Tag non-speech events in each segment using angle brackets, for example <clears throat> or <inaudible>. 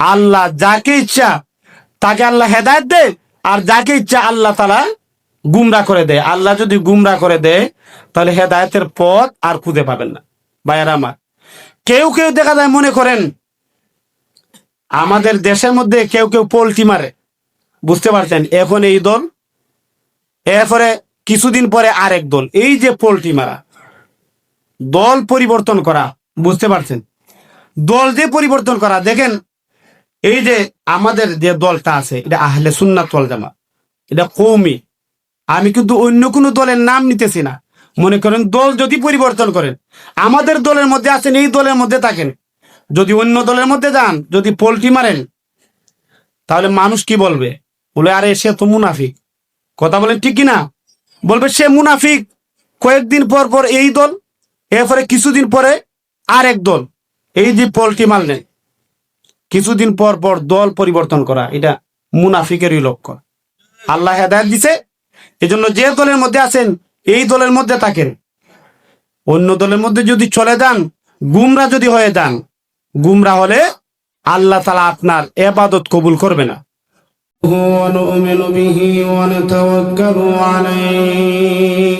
আল্লাহ যাকে ইচ্ছা তাকে আল্লাহ হেদায়ত দেয়, আর যাকে ইচ্ছা আল্লাহ তালা গুমরা করে দেয়। আল্লাহ যদি গুমরা করে দেয়, তাহলে হেদায়তের পথ আর খুঁজে পাবেন না। ভাইয়ারা আমার, কেউ কেউ দেখা যায় মনে করেন, আমাদের দেশের মধ্যে কেউ কেউ পোল্ট্রি মারে। বুঝতে পারছেন? এখন এই দল, এরপরে কিছুদিন পরে আরেক দল, এই যে পোল্ট্রি মারা, দল পরিবর্তন করা, বুঝতে পারছেন? দল যে পরিবর্তন করা, দেখেন এই যে আমাদের যে দলটা আছে, এটা আহলে সুন্নাত দল জামা এটা কৌমি। আমি কিন্তু অন্য কোনো দলের নাম নিতেছি না। মনে করেন দল যদি পরিবর্তন করেন, আমাদের দলের মধ্যে আছেন, এই দলের মধ্যে থাকেন। যদি অন্য দলের মধ্যে যান, যদি পোল্ট্রি মারেন, তাহলে মানুষ কি বলবে? বলে, আরে, সে তো মুনাফিক। কথা বলেন ঠিক কিনা? বলবে, সে মুনাফিক। কয়েকদিন পর পর এই দল, এরপরে কিছুদিন পরে আরেক দল। এই যে পোল্ট্রি মারলেন কিছুদিন পর পর দল পরিবর্তন করা এটা মুনাফিকেরই লক্ষ্য আল্লাহ হেদায়ত দিছে এজন্য যে দলের মধ্যে আছেন এই দলের মধ্যে থাকেন অন্য দলের মধ্যে যদি চলে যান গুমরা যদি হয়ে যান গুমরা হলে আল্লাহ তালা আপনার এবাদত কবুল করবে না ونؤمن به ونتوكل عليه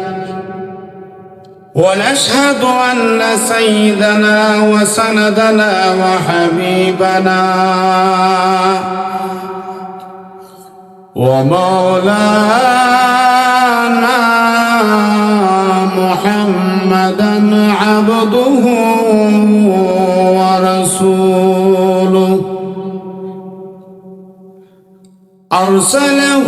ونشهد أن سيدنا وسندنا وحبيبنا ومولانا محمدا عبده ورسوله. أرسله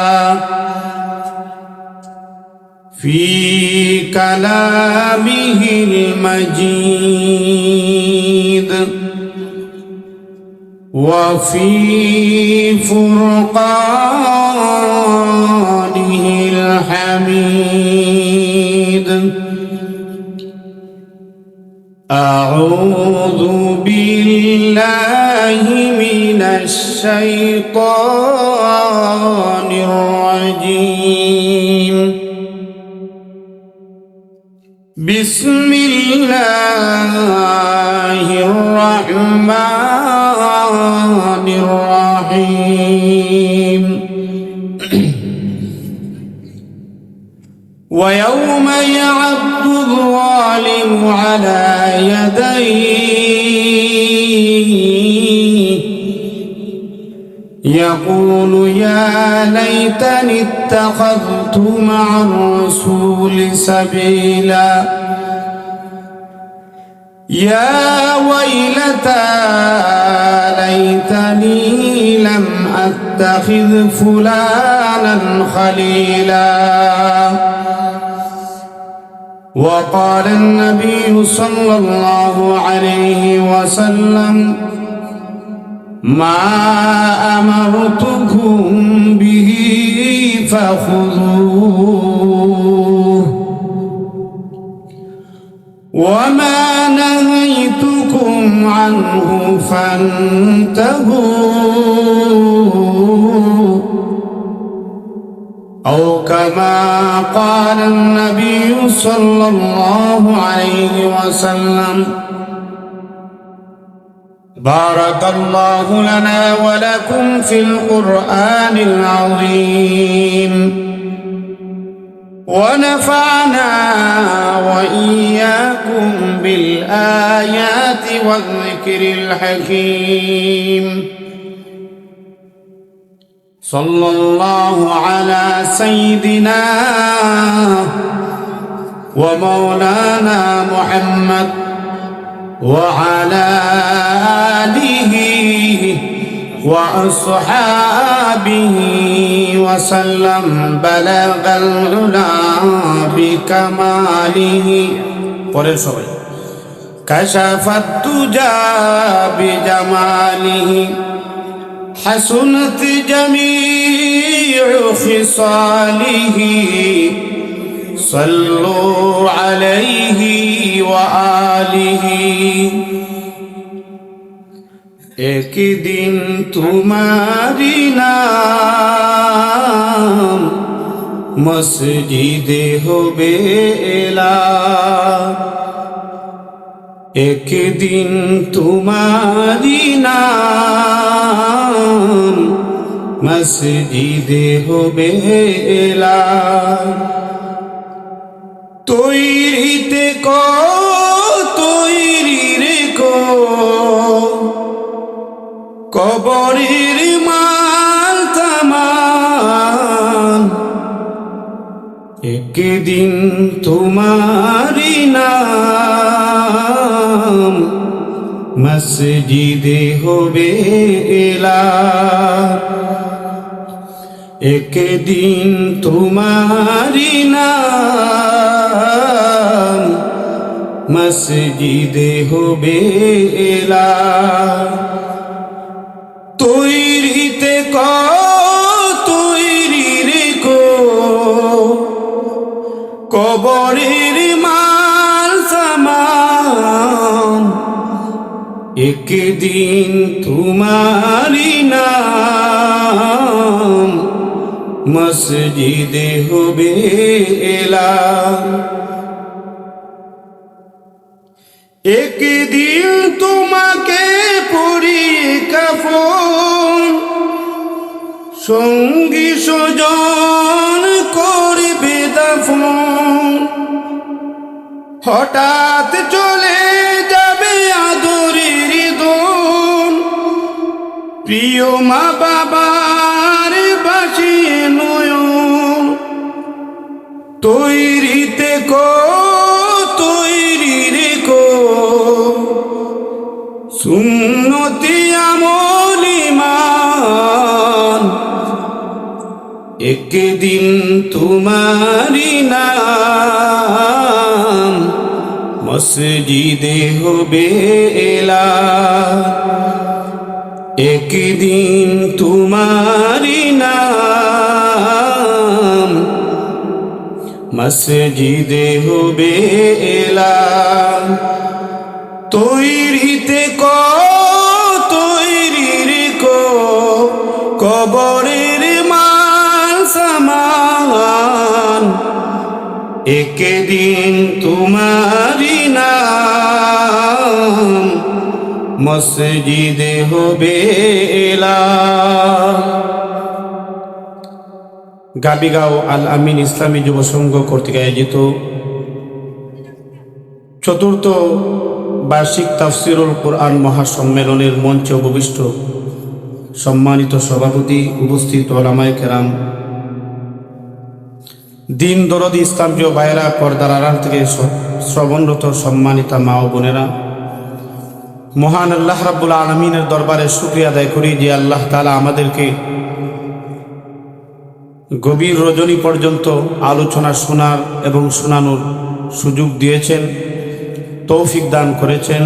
في كلامه المجيد وفي فرقانه الحميد. أعوذ بالله من الشيطان بسم الله الرحمن الرحيم. <clears throat> ويوم يعض الظالم على يديه. يقول يا ليتني اتخذت مع الرسول سبيلا. يا ويلتى ليتني لم أتخذ فلانا خليلا. وقال النبي صلى الله عليه وسلم ما أمرتكم به فخذوه. وما عنه فانتهوا. أو كما قال النبي صلى الله عليه وسلم بارك الله لنا ولكم في القرآن العظيم. ونفعنا وإياكم بالآيات والذكر الحكيم. صلى الله على سيدنا ومولانا محمد وعلى آله وأصحابه وسلم بلغ العلا بكماله পরের সবাই كشف الدجى بجماله حسنت جميع خصاله صلوا عليه وآله একদিন তোমারি নাম মসজিদে হবে এলা একদিন তোমারি নাম মসজিদে হবে এলা তৈরিতে ক কবরের মাল তামান একদিন তোমারি নাম মসজিদে হবে এলা একদিন তোমারি নাম মসজিদে হবে এলা একদিন তোমারি নাম মসজিদে হবে এলা। একদিন তোমাকে পরি কাফন, সঙ্গী সজন করবে দাফন। হঠাৎ চলে প্রিয় মা বাবার বাসিয়ে নয়ন। তৈরিতে কো তৈরি কো সুন্নতি আমলিমান একদিন তোমারি নাম, মসজিদে হবে এলা একদিন তোমারি নাম মসজিদে হবে এলা তৈরিতে ক তৈরি রে কো, কবরের মান সামান। একদিন তোমারি নাম মসজিদে হবে গাবিগাঁও আল আমিন ইসলামী যুব সংঘ কর্তৃক আয়োজিত চতুর্থ বার্ষিক তাফসিরুল কোরআন মহাসম্মেলনের মঞ্চে উপবিষ্ট সম্মানিত সভাপতি উপস্থিত ওলামায় কেরাম। দিন দরদি ইসলামীয় বাইরা পর্দার আড়াল থেকে শ্রবণরত সম্মানিতা মা ও বোনেরা মহান আল্লাহ রাব্বুল আলমিনের দরবারে শুক্রিয়া আদায় করি যে আল্লাহ তালা আমাদেরকে গভীর রজনী পর্যন্ত আলোচনা শোনার এবং শোনানোর সুযোগ দিয়েছেন, তৌফিক দান করেছেন।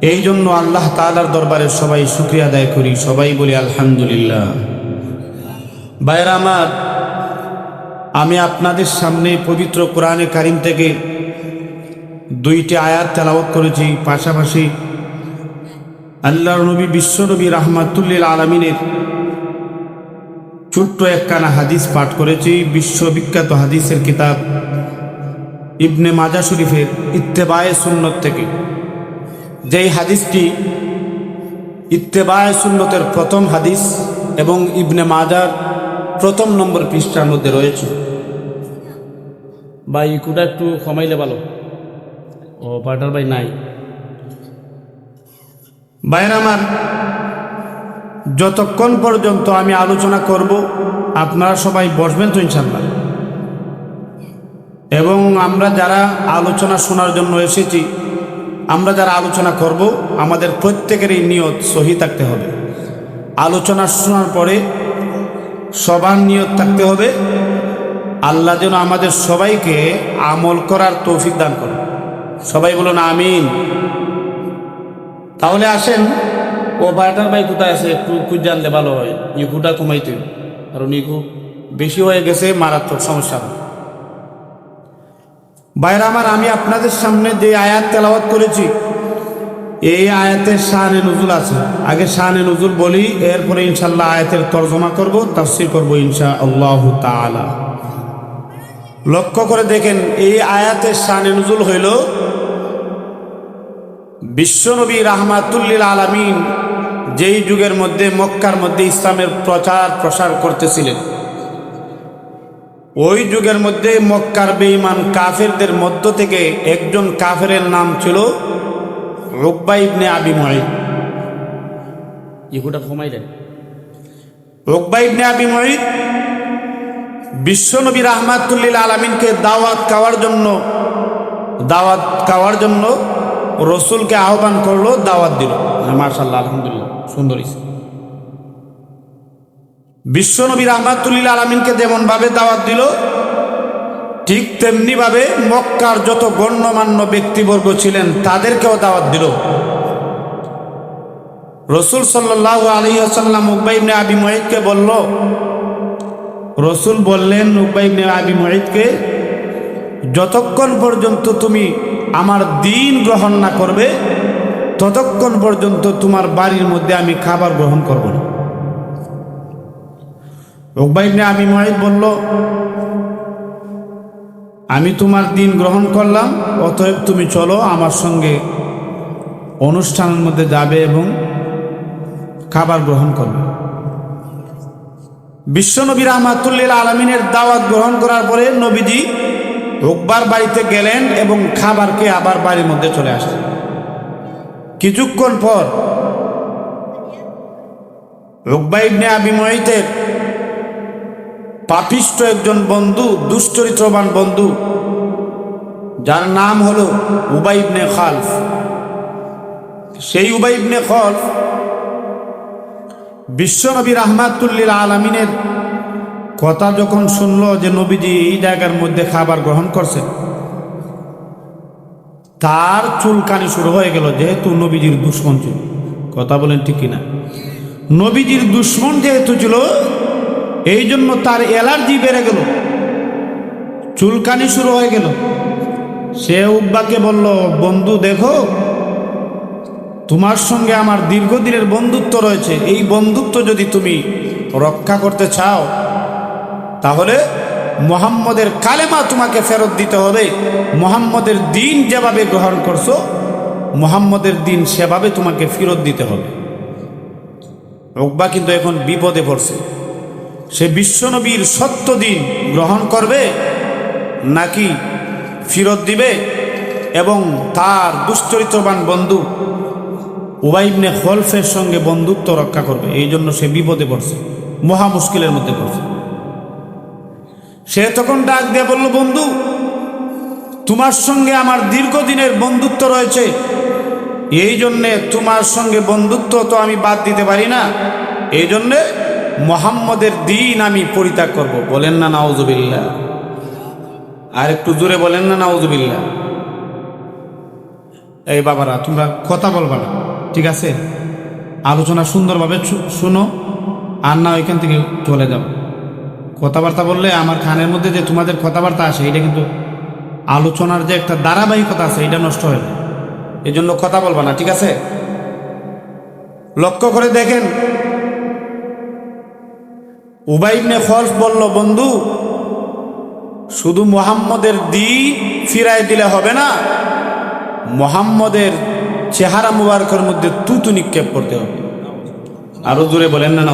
এই জন্য আল্লাহ তালার দরবারে সবাই শুক্রিয়া আদায় করি, সবাই বলি আলহামদুলিল্লাহ। বাইরা আমার, আমি আপনাদের সামনে পবিত্র কোরআনে কারিম থেকে দুইটি আয়াত তেলাওয়াত করেছি, পাশাপাশি আল্লাহর নবী বিশ্বনবী রাহমাতুল্লিল আলমিনের ছোট্ট একখানা হাদিস পাঠ করেছি, বিশ্ববিখ্যাত হাদিসের কিতাব ইবনে মাজা শরীফের ইত্তেবায়ে সুন্নত থেকে। যেই হাদিসটি ইত্তেবায়ে সুন্নতের প্রথম হাদিস এবং ইবনে মাজার প্রথম নম্বর পৃষ্ঠার মধ্যে রয়েছে। ভাই ইকুটা একটু কমাইলে ভালো। ও পাটার ভাই নাই। বাইর আমার, যতক্ষণ পর্যন্ত আমি আলোচনা করব, আপনারা সবাই বসবেন তো ইনশাল্লাহ এবং আমরা যারা আলোচনা শোনার জন্য এসেছি, আমরা যারা আলোচনা করব, আমাদের প্রত্যেকেরই নিয়ত সহি থাকতে হবে। আলোচনা শোনার পরে সবার নিয়ত থাকতে হবে। আল্লাহ যেন আমাদের সবাইকে আমল করার তৌফিক দান করে সবাই বলুন আমিন। তাহলে আসেন, ও বাটার ভাই কোথায় আছে একটু খুঁজ জানলে ভালো হয়। নিকুটা কমাইতে। কারণ নিকু বেশি হয়ে গেছে, মারাত্মক সমস্যা। বাইরে আমার, আমি আপনাদের সামনে যে আয়াত তেলাওয়াত করেছি, এই আয়াতের শাহানে নজুল আছে। আগে শাহানে নজুল বলি, এরপরে ইনশাল্লাহ আয়াতের তর্জমা করব, তাফসির করব ইনশা আল্লাহ তাআলা। লক্ষ্য করে দেখেন এই আয়াতের শাহানে নজুল হইল বিশ্বনবী রাহমাতুল্লিল আলামিন যেই যুগের মধ্যে মক্কার মধ্যে ইসলামের প্রচার প্রসার করতেছিলেন। ওই যুগের মধ্যে মক্কার বেঈমান কাফেরদের মধ্য থেকে একজন কাফেরের নাম ছিল রুব্বা ইবনে আবি মহিদ ইহুটা কমাইলেন রুব্বা ইবনে আবি মহিদ বিশ্বনবী রাহমাতুল্লিল আলমিনকে দাওয়াত খাওয়ার জন্য, দাওয়াত খাওয়ার জন্য রসুলকে আহ্বান করল, দাওয়াত দিল মার্শাল্লাহ আলহামদুলিল্লাহ, সুন্দর। বিশ্বনবী রহমাতুল্লিল আলমিনকে যেমন ভাবে দাওয়াত দিল, ঠিক তেমনি ভাবে মক্কার যত গণ্যমান্য ব্যক্তিবর্গ ছিলেন, তাদেরকেও দাওয়াত দিল রসুল সাল্লাহ আলী আসাল্লাম উকবাইবনে আবি মহিদকে বলল রসুল বললেন উকবাইবনে আবি মহিদকে যতক্ষণ পর্যন্ত তুমি আমার দিন গ্রহণ না করবে, ততক্ষণ পর্যন্ত তোমার বাড়ির মধ্যে আমি খাবার গ্রহণ করব না। রোকবাইবনে আবি মহিদ বলল, আমি তোমার দিন গ্রহণ করলাম, অতএব তুমি চলো আমার সঙ্গে অনুষ্ঠানের মধ্যে যাবে এবং খাবার গ্রহণ করবে। বিশ্বনবী রহমাতুল্লিল আলমিনের দাওয়াত গ্রহণ করার পরে নবীজি রোববার বাড়িতে গেলেন এবং খাবারকে আবার বাড়ির মধ্যে চলে আসলেন। কিছুক্ষণ পর রোকবা ইবনে পাপিষ্ট একজন বন্ধু, দুশ্চরিত্রবান বন্ধু, যার নাম হলো উবাইবনে খালফ। সেই উবাইবনে খলফ বিশ্বনবী রাহমাতুল্লিল আলমিনের কথা যখন শুনলো যে নবীজি এই জায়গার মধ্যে খাবার গ্রহণ করছে তার চুলকানি শুরু হয়ে গেল, যেহেতু নবীজির দুশ্মন ছিল। কথা বলেন ঠিক কিনা? নবীজির দুশ্মন যেহেতু ছিল এই জন্য তার অ্যালার্জি বেড়ে গেল। চুলকানি শুরু হয়ে গেল। সে উব্বাকে বলল, বন্ধু, দেখো তোমার সঙ্গে আমার দীর্ঘদিনের বন্ধুত্ব রয়েছে। এই বন্ধুত্ব যদি তুমি রক্ষা করতে চাও, তাহলে মোহাম্মদের কালেমা তোমাকে ফেরত দিতে হবে। মোহাম্মদের দিন যেভাবে গ্রহণ করছ, মোহাম্মদের দিন সেভাবে তোমাকে ফেরত দিতে হবে। রোকবা কিন্তু এখন বিপদে পড়ছে। সে বিশ্বনবীর সত্য দিন গ্রহণ করবে, নাকি ফেরত দিবে, এবং তার দুশ্চরিত্রবান বন্ধু উবাইবনে খলফের সঙ্গে বন্ধুত্ব রক্ষা করবে। এই জন্য সে বিপদে পড়ছে, মহা মুশকিলের মধ্যে পড়ছে। সে তখন ডাক দিয়ে বলল, বন্ধু, তোমার সঙ্গে আমার দীর্ঘদিনের বন্ধুত্ব রয়েছে। এই জন্যে তোমার সঙ্গে বন্ধুত্ব তো আমি বাদ দিতে পারি না। এই জন্যে মোহাম্মদের দিন আমি পরিত্যাগ করব। বলেন না নাউজুবিল্লা আর একটু জোরে বলেন না নাউজুবিল্লা এই বাবারা, তোমরা কথা বলবা না। ঠিক আছে? আলোচনা সুন্দরভাবে শুনো, আর না ওইখান থেকে চলে যাও। কথাবার্তা বললে আমার খানের মধ্যে যে তোমাদের কথাবার্তা আসে, এটা কিন্তু আলোচনার যে একটা ধারাবাহিকতা আছে, এটা নষ্ট হয়ে এই জন্য কথা বলবা না, ঠিক আছে? লক্ষ্য করে দেখেন। উবাইবনে খলফ বলল, বন্ধু, শুধু মোহাম্মদের দিন ফিরাই দিলে হবে না, মোহাম্মদের চেহারা মুবারকের মধ্যে তুতু নিক্ষেপ করতে হবে। আরও জোরে বলেন না না